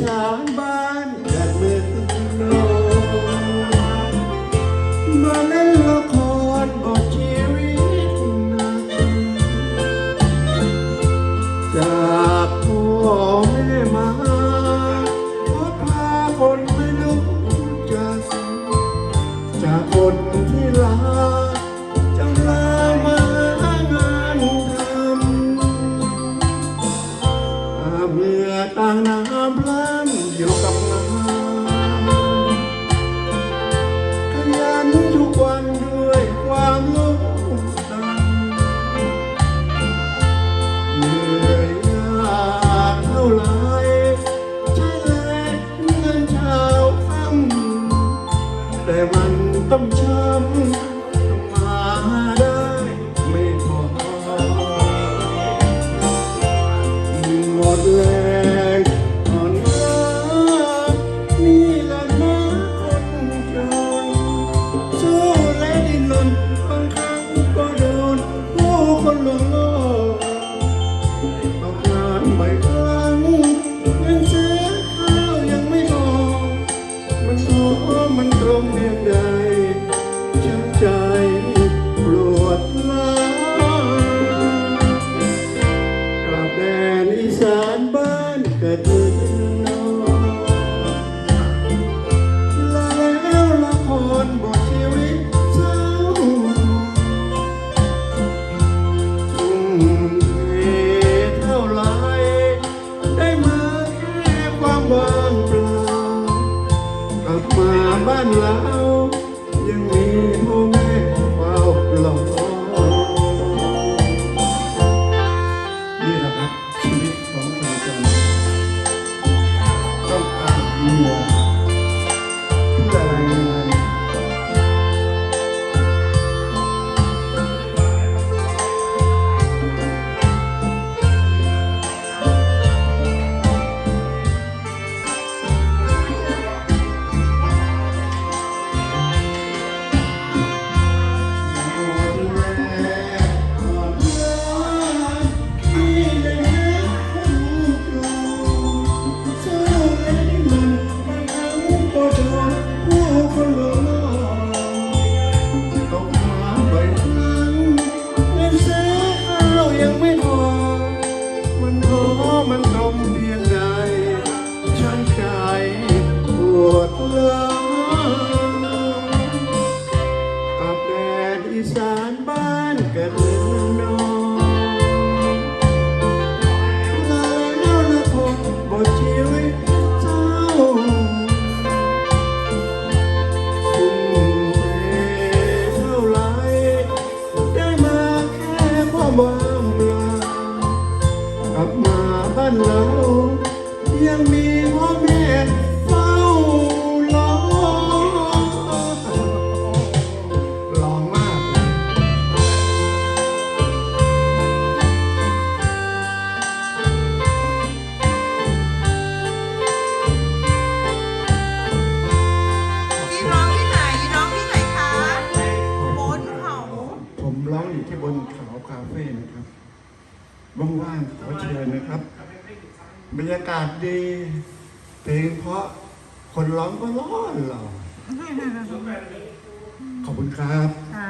ชานบ้านแากเมืองนนมาเล่นละคามพลามอยู่กับงานขยันทุกวันด้วยความลุ่มดันเหนื่อยยากเท่าไรใช่เลยเงินเช้าค่งแต่มันต้องใช้ งเพียงใดช้ำใจปวดล้าวกลับแดนอีสาน บ้านเรา ดร้าวกับแดนอีสานบ้านเกิดเมืองนอนแล้วละพบบทชีวิตเจ้าทุ่มเทเท่าไรได้มาแค่ความว่างเปล่ากลับมาบ้านเรายังมีพ่อแม่ ที่บนเขาคาเฟ่นะครับว่างๆขอเชิญนะครับ บรรยากาศดี เพลงเพราะคนร้องก็ร้อนหล่อขอบคุณครับค่ะ